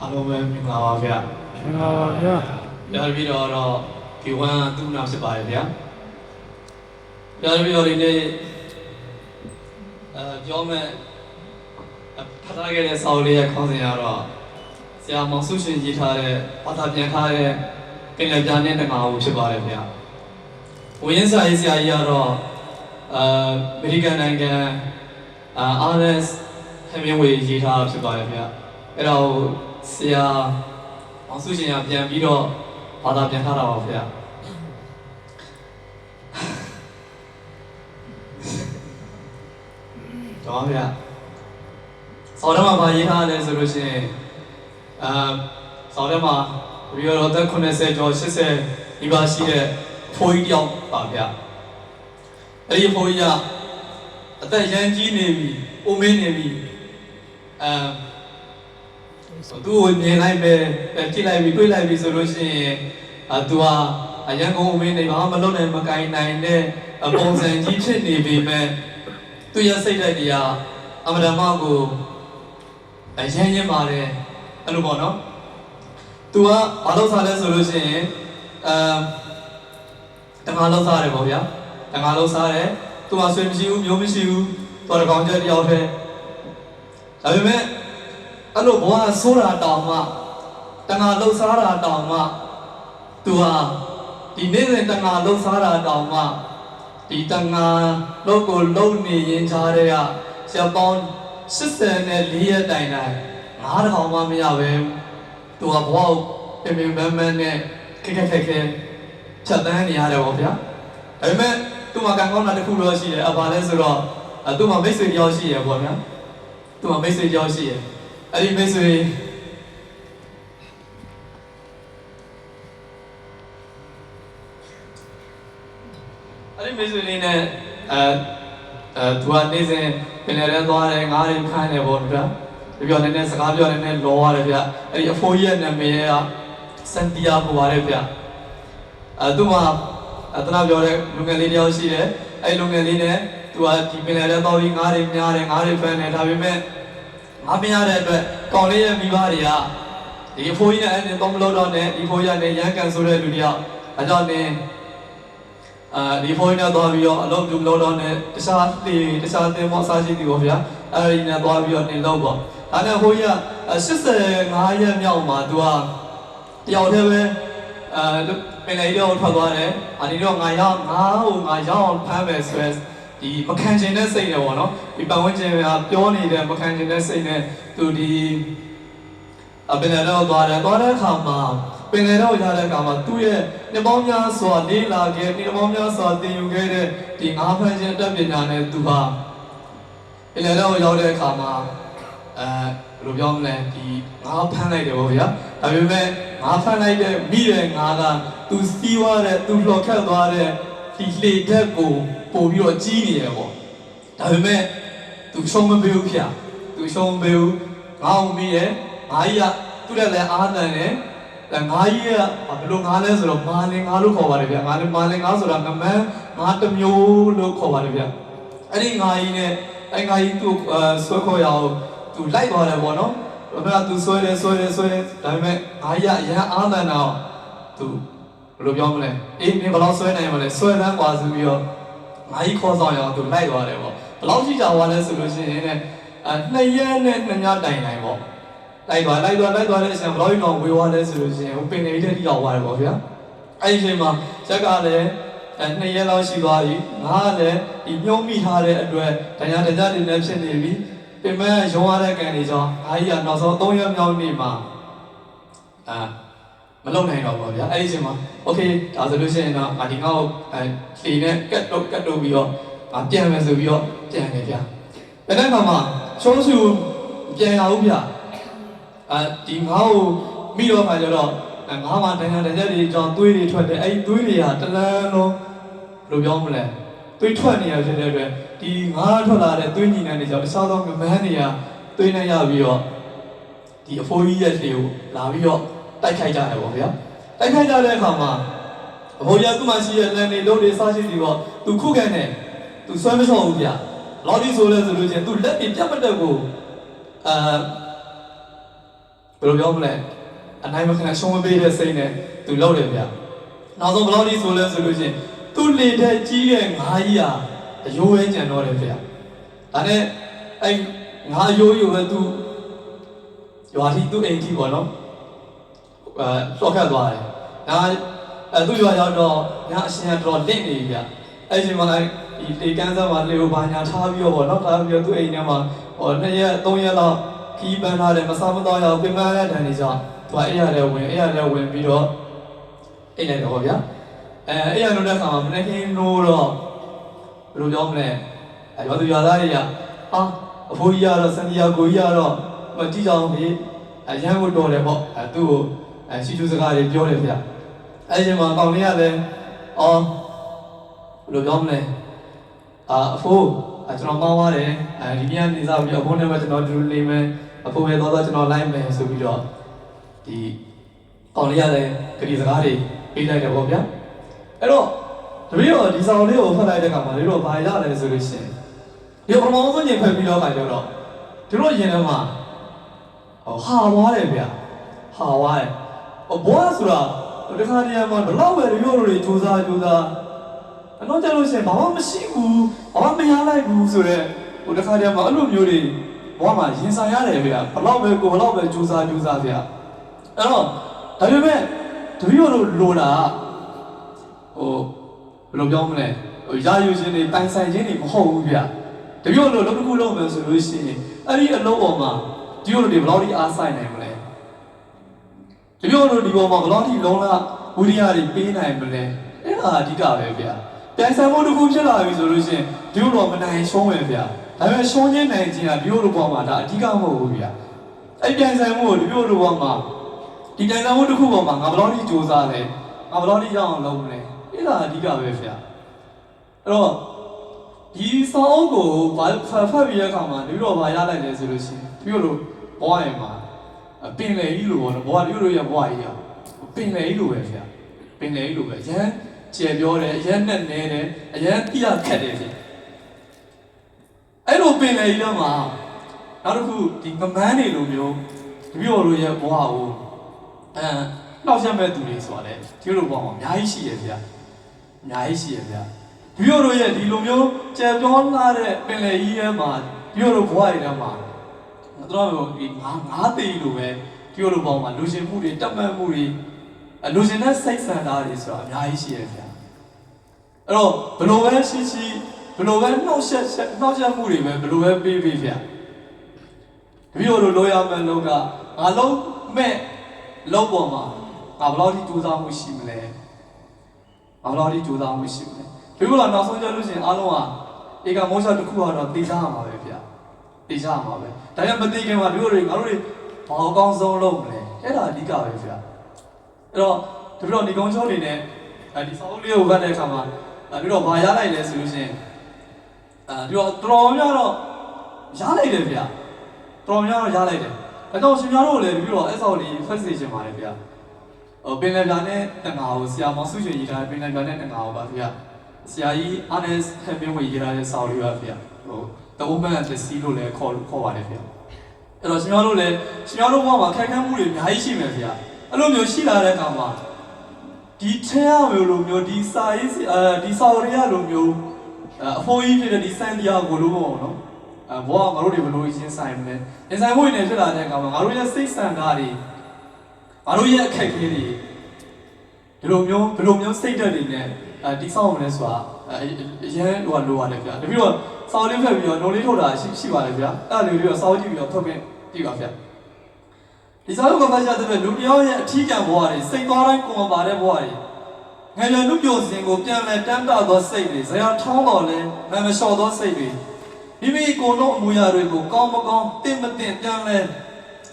အားလုံးပဲမင်္ဂလာပါဗျာရှင်ပါပါဗျာပြပြီးတော့တော့ဒီဝမ်းသူ့နာဖြစ်ပါတယ်ဗျာပြပြီးတော့ဒီနေ့အဲပြောမဲ့ဖတ်ထားခဲ့တဲ့စာအုပ်လေးရဲ့ခေါင်းစဉ်ကတော့ဆရာမောင်စုရှင်ရေးထားတဲ့ဘာသာပြန်ထားတဲ့ပင်လယ်ပြားနဲ့တငါဦးဖြစ်ပါတယ်ဗျာဝင်းစာရေးဆရာကြီးကတော့အာအမေရိကန်နိုင်ငံအာ RS ဟမ်မင်းဝေးရေးထားတာဖြစ်ပါတယ်ဗျာအဲ့တော့ ဆရာအောင်စုရှင်ကပြန်ပြီးတော့ဘာသာပြန်ထားတာပါဗျာတော့ဗျာဆောင်းထဲမှာဗာရေးထားတယ်ဆိုလို့ရှိရင်အာဆောင်းထဲမှာပြီးတော့သက်80ကျော်80ဒီပါရှိတဲ့ဖိုးကြီးတယောက်ပါဗျာအဲ့ဒီဖိုးကြီးကအသက်ရမ်းကြီးနေပြီအိုမင်းနေပြီအာ သူ့ကိုမြင်လိုက်ပဲကြည့်လိုက်ပြီးတွေးလိုက်ပြီးဆိုလို့ရှိရင်အာသူဟာအရန်ကုန်အမင်းနေဘာမှမလုပ်နိုင်မကင်နိုင်တဲ့ပုံစံကြီးဖြစ်နေပေမဲ့သူရစိတ်ဓာတ်တရားအမရမကိုအရန်ရင်ပါတယ်အဲ့လိုပေါ့နော်သူကဘာလို့စားလဲဆိုလို့ရှိရင်အာတငါလောက်စားတယ်ပေါ့ဗျာတငါလောက်စားတယ်သူကဆွေမရှိဘူးမျိုးမရှိဘူးတော်တကောင်ကျတယောက်တည်းဒါပေမဲ့ အဲ့လိုဘဝဆိုးတာတောင်မှတငါလှုပ်ရှားတာတောင်မှသူဟာဒီနေ့စဉ်တငါလှုပ်ရှားတာတောင်မှဒီတငါလှုပ်ကိုလှုပ်နေရင်ခြားတဲ့ကဆရာပေါင်း84ရက်တိုင်တိုင်ငါးတကောင်မှမရပဲသူကဘဝကိုပြင်ပြင်ပန်းပန်းနဲ့ခက်ခက်ခက်ခဲဖြတ်တန်းနေရတယ်ပေါ့ဗျာဒါပေမဲ့သူ့မှာကံကောင်းတာတစ်ခုတော့ရှိတယ်အပါလဲဆိုတော့အဲသူ့မှာမိတ်ဆွေတယောက်ရှိရပေါ့ဗျာသူ့မှာမိတ်ဆွေတယောက်ရှိရ အဲ့ဒီမိတ်ဆွေအဲ့ဒီမိတ်ဆွေလေးနဲ့အဲအဲသူကနေစဉ်ပင်လယ်ထဲသွားတယ်ငားတွေဖမ်းတယ်ပေါ့ဗျာပြောပြောနေနေစကားပြောနေနေလောရတယ်ဗျအဲ့ဒီအဖိုးကြီးရဲ့နာမည်ကစန်တီယာကိုပါတယ်ဗျအဲသူမှအတနာပြောတဲ့လူငယ်လေးတယောက်ရှိတယ်အဲ့ဒီလူငယ်လေးနဲ့သူကဒီပင်လယ်ထဲသွားပြီးငားတွေမြားတယ်ငားတွေဖမ်းတယ်ဒါပေမဲ့ ငားမရတဲ့အတွက်ကောင်လေးရဲ့မိဘတွေကဒီအဖိုးကြီးနဲ့အဲ့ဒီတော့မလို့တော့နဲ့ဒီဖိုးကြီးကလည်းရန်ကန်ဆိုတဲ့လူတယောက်အဲကြောင့်နေအာဒီဖိုးနဲ့သွားပြီးတော့အလုပ်ပြုလုပ်တော့နဲ့တခြားတေတခြားတင်မောစားရှိသည်ပေါ့ဗျာအဲဒီနဲ့သွားပြီးတော့နေလို့ပေါ့ဒါနဲ့ဖိုးကြီးက85ရက်မြောက်မှာသူကတယောက်တည်းပဲအဲပင်လေတော့ထွက်သွားတယ်အဒီတော့ငါရောက်ငါ့ကိုငါရောက်အောင်ဖမ်းမယ်ဆိုရယ် ဒီမခံချင်တဲ့စိတ်နဲ့ပေါ့နော်ဒီပတ်ဝန်းကျင်ကပြောနေတဲ့မခံချင်တဲ့စိတ်နဲ့သူဒီအပင်လေတော့သွားတယ်သွားတဲ့အခါမှာပင်လေတော့ရတဲ့အခါမှာသူ့ရဲ့နှစ်ပေါင်းများစွာလေးလာခဲ့နှစ်ပေါင်းများစွာသင်ယူခဲ့တဲ့ဒီငါးဖန်ခြင်းအတတ်ပညာနဲ့သူဟာပင်လေတော့ရောက်တဲ့အခါမှာအဲဘယ်လိုပြောမလဲဒီငါးဖမ်းလိုက်တယ်ပေါ့ဗျာဒါပေမဲ့ငါးဖမ်းလိုက်တဲ့မိတဲ့ငါးကသူစီးသွားတဲ့သူလှော်ခတ်သွားတဲ့ဒီလေတက်ကို ပို့ပြီးတော့ကြီးနေတယ်ပေါ့ဒါပေမဲ့သူရှုံးမပေးဘူးဗျာသူရှုံးမပေးဘူးငါ့ကိုမိရဲ့ငါကြီးကသူ့ရဲ့လည်းအားတန်တယ်အဲငါကြီးကဘယ်လိုငါလဲဆိုတော့မာလင်ငါလို့ခေါ်ပါတယ်ဗျာငါလည်းမာလင်ငါဆိုတာငမန်းငါတစ်မျိုးလို့ခေါ်ပါတယ်ဗျာအဲ့ဒီငါကြီးနဲ့အဲ့ငါကြီးသူ့အဲဆွဲခေါ်ရအောင်သူလိုက်သွားတယ်ပေါ့နော်ဘာမှသူဆွဲတယ်ဆွဲတယ်ဆွဲတယ်ဒါပေမဲ့ငါကြီးကအရန်အားတန်တော့သူဘယ်လိုပြောမလဲအေးမင်းဘယ်လောက်ဆွဲနိုင်မလဲဆွဲတန်းกว่าဆိုပြီးတော့ ငါကြီးခေါ်ဆောင်ရအောင်သူလိုက်သွားတယ်ပေါ့ဘယ်လောက်ရှိကြသွားလဲဆိုလို့ရှိရင်လည်းအဲနှစ်ရက်နဲ့နှစ်ညတိုင်တိုင်ပေါ့လိုက်သွားလိုက်သွားလိုက်သွားတဲ့အချိန်ဘယ်လောက်ကြီးတော့ဝေးသွားလဲဆိုလို့ရှိရင်ဟိုပင်နေလေးတိရောက်သွားတယ်ပေါ့ဗျာအဲ့ဒီအချိန်မှာဇက်ကလည်းအဲနှစ်ရက်လောက်ရှိသွားပြီငါကလည်းဒီမြုံမိထားတဲ့အတွက်တရားတရားတွေလည်းဖြစ်နေပြီပြင်မဲ့ရုံရတဲ့ကံတွေကြောင့်အားကြီးကနောက်ဆုံး3ရက်မြောက်နေ့မှာအာ မလုံနိုင်တော့ဘူးဗျာအဲ့ဒီချိန်မှာ okay ဒါဆိုလို့ရှိရင်တော့ငါဒီကောက်လေနဲ့ကတ်တော့ကတ်တော့ပြီးတော့ငါပြန်မယ်ဆိုပြီးတော့ပြန်တယ်ဗျာဘယ်တဲ့ခါမှာချုံးစုပြန်ရအောင်ဗျာအာဒီငါ့ကိုမိတော့ခါကျတော့ငါ့မှာတန်ရတန်ရက်တွေကြောင့်သွေးတွေထွက်တယ်အဲ့ဒီသွေးတွေကတလန်းလုံးဘယ်လိုပြောမလဲသွေးထွက်နေရဖြစ်တဲ့အတွက်ဒီငါးထွက်လာတဲ့သွေးညင်နှံတွေကြောင့်တခြားသောငမန်းတွေကသွေးနဲ့ရပြီးတော့ဒီအဖိုးကြီးရဲ့လေကိုလာပြီးတော့ တိုက်ခိုက်ကြတယ်ပေါ့ဗျာတိုက်ခိုက်ကြတဲ့အခါမှာအဖိုးကြီးကသူ့မှာရှိတဲ့လန်တွေလုံးတွေစားရှိပြီးတော့သူခုခံတယ်သူဆွဲမချော့ဘူးဗျာလော်ဒီဆိုလဲဆိုလို့ချင်းသူလက်ပြပြတ်မတက်ဘူးအာဘယ်လိုပြောမလဲအနိုင်မခံရှုံးမပေးတဲ့စိတ်နဲ့သူလောက်တယ်ဗျနောက်ဆုံးဘယ်လိုဒီဆိုလဲဆိုလို့ရှိရင်သူ့လေတဲ့ကြီးတဲ့ငါးကြီးဟာအယိုးဝဲကြံတော့တယ်ဗျဒါနဲ့အဲ့ငါးယိုးယိုးပဲသူရွာတိသူ့အိမ်ကြီးပေါ့နော် အဲဆော့ခတ်သွားတယ်ငါအဲသူ့ရွာရောက်တော့ငါအရှင်ကတော့လင့်နေပြီဗျအဲ့ဒီမှာအဲ့ဒီလေကန်းစားမှာလေကိုဘာညာထားပြီးတော့ပေါ့နော်ထားပြီးတော့သူ့အိမ်ထဲမှာဟောနှစ်ရက်သုံးရက်လောက်ခီးပန်းထားတယ်မစားမတော့ရအောင်ပြင်ပန်းရတဲ့နေကြောင့်သူကအဲ့ရတယ်ဝင်အဲ့ရတယ်ဝင်ပြီးတော့အိတ်လိုက်တော့ဗျာအဲအဲ့ရလို့တဲ့ခါမှာမနေ့ကင်းနိုးတော့ဘယ်လိုပြောမလဲအဲရွာသူရွာသားတွေကအာအဖိုးကြီးကတော့စံဒီယာကိုကြီးကတော့မကြည့်ကြအောင်လေအရန်ကိုတော်တယ်ပေါ့အဲသူ့ကို အဲရှိချူစကားတွေပြောတယ်ဗျာအဲ့ဒီမှာကောင်လေးကလည်းအော်ဘယ်လိုပြောမလဲအာအဖိုးအဲကျွန်တော်ကောင်းပါတယ်အဲဒီညနေစားပြီးအဖိုးနဲ့ပဲကျွန်တော်ဒီလိုနေမယ်အဖိုးပဲတော့တော့ကျွန်တော်လိုက်မယ်ဆိုပြီးတော့ဒီကောင်လေးကလည်းကြည်စကားတွေပေးလိုက်တယ်ပေါ့ဗျာအဲ့တော့တပည့်တော်ဒီဆောင်လေးကိုဖတ်လိုက်တဲ့အခါမှာလေးတော့ဘာရလဲဆိုလို့ရှိရင်ဒီပထမဆုံးညင်ဖက်ပြီးတော့ခါကျတော့ဒီလိုရင်ထဲမှာဟောဟာဝါတယ်ဗျာဟာဝါတယ်ဟော ဘောဆိုတာဒီခါတည်းမှာဘလောက်ပဲရိုးရိုးတွေစူးစားစူးစားအတော့ကြလို့ရှိရင်ဘာမှမရှိဘူးဘာမှမရလိုက်ဘူးဆိုတော့ဟိုဒီခါတည်းမှာအဲ့လိုမျိုးတွေဘဝမှာရင်ဆိုင်ရတယ်ဗျာဘလောက်ပဲကိုဘလောက်ပဲစူးစားစူးစားဗျာအဲ့တော့ဒါပေမဲ့တပည့်တော်တို့လိုတာဟိုဘယ်လိုပြောမလဲဟိုရာယူခြင်းတွေတိုင်ဆိုင်ခြင်းတွေမဟုတ်ဘူးဗျာတပည့်တော်တို့လုံးတစ်ခုလုံးမယ်ဆိုလို့ရှိရင်အဲ့ဒီအလုံးပေါ်မှာဒီလိုတွေဘလောက်ထိအားဆိုင်နိုင်မလဲ ဒီလိုလိုဒီပေါ်မှာဘယ်လောက်ထိလုံးလာဝိရိယတွေပေးနိုင်မလဲအဲ့ဒါအဓိကပဲဗျာပြန်ဆံမှုတစ်ခုဖြစ်လာပြီဆိုလို့ရှိရင်ဒီလိုတော့မနိုင်ရှုံးပဲဗျာဒါပေမဲ့ရှုံးခြင်းနိုင်ခြင်းကဒီလိုလိုပေါ်မှာဒါအဓိကမဟုတ်ဘူးဗျာအဲ့ပြန်ဆံမှုကိုဒီလိုလိုပေါ်မှာဒီပြန်ဆံမှုတစ်ခုပေါ်မှာငါဘယ်လောက်ထိစူးစမ်းလဲငါဘယ်လောက်ထိရအောင်လုပ်မလဲအဲ့ဒါအဓိကပဲဗျာအဲ့တော့ဒီစောင်းကိုဘာဖတ်ဖတ်ပြီးတဲ့အခါမှာဒီလိုဘာရလိုက်လဲဆိုလို့ရှိရင်ဒီလိုလိုဘဝရင်မှာအ ပင်လေကြီးလိုပေါ့နော်ဘဝဒီလိုရဘဝကြီးอ่ะပင်လေကြီးလိုပဲဗျာပင်လေကြီးလိုပဲအရန်ကျယ်ပြောတယ်အရန်နဲ့နဲတယ်အရန်ပြခတ်တယ်ဗျအဲ့လိုပင်လေကြီးတော့မှာနောက်တစ်ခုဒီမမန်းနေလိုမျိုးတပြို့လိုရဲ့ဘဝကိုအဲနောက်ဆက်မဲ့သူတွေဆိုတာလေဒီလိုဘဝမှာအများကြီးရှိရဗျာအများကြီးရှိရဗျာတပြို့လိုရဲ့ဒီလိုမျိုးကျယ်ပြောလာတဲ့ပင်လေကြီးရဲ့မှာတပြို့လိုဘဝတွေထဲမှာ တော့ဒီငါငါးသိလို့ပဲဒီလိုပေါ့မှာလူရှင်မှုတွေတက်မှတ်မှုတွေအလူရှင်တဲ့စိတ်ဆန္ဒတွေဆိုတာအများကြီးရှိရဗျာအဲ့တော့ဘယ်လိုပဲရှိရှိဘယ်လိုပဲနှောက်ရှက်ရှက်နှောက်ရှက်မှုတွေပဲဘယ်လိုပဲပေးပေးဗျာတပည့်တော်တို့လိုရမယ်လောကငါလုံးမဲ့လုံးပေါ်မှာငါဘယ်လောက်ထိကြိုးစားမှုရှိမလဲငါဘယ်လောက်ထိကြိုးစားမှုရှိမလဲဒီလိုတော့နောက်ဆုံးကြလို့ရှိရင်အားလုံးကဧကမောရှတစ်ခုကတော့သိစားရမှာပဲဗျာ သိကြမှာပဲဒါကြောင့်မသိခင်မှာတို့တွေငါတို့တွေဘာအကောင်းဆုံးလုပ်မလဲအဲ့ဒါအဓိကပဲဗျာအဲ့တော့ဒီလိုဒီကုန်းချုံးနေနဲ့အဲဒီစောင်းလေးကိုဗတ်တဲ့အခါမှာအဲပြီးတော့ဘာရလိုက်လဲဆိုလို့ရှိရင်အဲဒီတော့တော်များတော့ရလိုက်တယ်ဗျာတော်များတော့ရလိုက်တယ်ဒါကြောင့်ရှင်များတို့လည်းပြီးတော့အဲ့ဆောက်လေးဖက်စီရှင်ပါတယ်ဗျာဟိုပင်လယ်ပြာနဲ့တန်ငါကိုဆရာမောင်စုချင်ရေးထားတဲ့ပင်လယ်ပြာနဲ့တန်ငါကိုပါဗျာဆရာကြီးအားနဲ့ဟန်ပင်းဝင်ရေးထားတဲ့ဆောက်လေးပါဗျာဟိုတ အုံးမန်တစီလို့လည်းခေါ်ခေါ်ပါတယ်ဗျာအဲ့တော့ရှင်များတို့လည်းရှင်များတို့ဘဝမှာခက်ခဲမှုတွေအများကြီးရှိမယ်ဗျာအဲ့လိုမျိုးရှိလာတဲ့အခါမှာဒီထဲရမျိုးလိုမျိုးဒီစာရေးအဲဒီစာရီရလိုမျိုးအဖိုးကြီးဖြစ်တဲ့ဒီစန်ဒီယာကိုလိုပေါ့နော်အဲဘောကငါတို့တွေဘယ်လိုရှင်းဆိုင်မလဲရှင်းဆိုင်မှုတွေဖြစ်လာတဲ့အခါမှာငါတို့ရဲ့စိတ်ဆန္ဒတွေငါတို့ရဲ့အခက်အခဲတွေဒီလိုမျိုးဘယ်လိုမျိုးစိတ်ဓာတ်တွေနဲ့အဲဒီဆောက်မလဲဆိုတာ အဲအရင်ဟိုကလိုရတယ်ဗျာတပြီးတော့စောင်းလေးဖက်ပြီးတော့နှုံလေးထုတ်တာရှိရှိပါတယ်ဗျာအဲ့ဒါလေးပြီးတော့စောင်းကြည့်ပြီးတော့ထုတ်ပြင်ကြည့်ပါဗျာဒီစောင်းကမှရှာတဲ့လူတယောက်ရဲ့အထီးကံဘဝတွေစိတ်သွားတိုင်းကိုမပါတဲ့ဘဝတွေငယ်ရလူပြိုစင်ကိုပြန်လဲတမ်းတသောစိတ်တွေဇရာထောင်းတော်လဲမမလျှော်သောစိတ်တွေမိမိကိုယ်လုံးအမူအရာတွေကိုကောင်းမကောင်းတင့်မတင့်ပြန်လဲ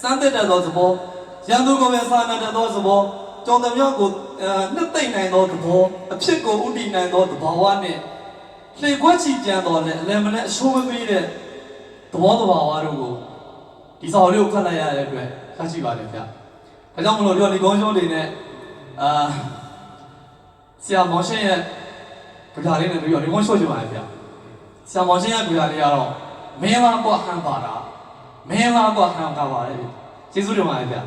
စမ်းသစ်တဲ့သောသဘောရန်သူကိုပဲစာနာတဲ့သောသဘော ကြောင်တမြောက်ကိုအဲနှစ်သိမ့်နိုင်သောသဘောအဖြစ်ကိုဥတည်နိုင်သောသဘာဝနဲ့လှေခွက်ချီကြံတော်နဲ့အလယ်မနဲ့အရှိုးမပေးတဲ့သဘောတဘာဝတို့ကိုဒီစာအုပ်လေးကိုဖတ်လိုက်ရတဲ့အတွက်ဖတ်ကြည့်ပါလေဗျာ။ဒါကြောင့်မလို့ဒီဒီကုန်းရှုံးတွေနဲ့အာဆရာမောင်ရှင်ရဲ့ကြွားလေးနဲ့ပြီးတော့ဒီကုန်းရှုံးကြပါလေဗျာ။ဆရာမောင်ရှင်ရဲ့ကြွားလေးကတော့မင်းလားကွာဟန်ပါတာမင်းလားကွာဟန်ကပါလေ။ဒကျေးဇူးတင်ပါတယ်ဗျ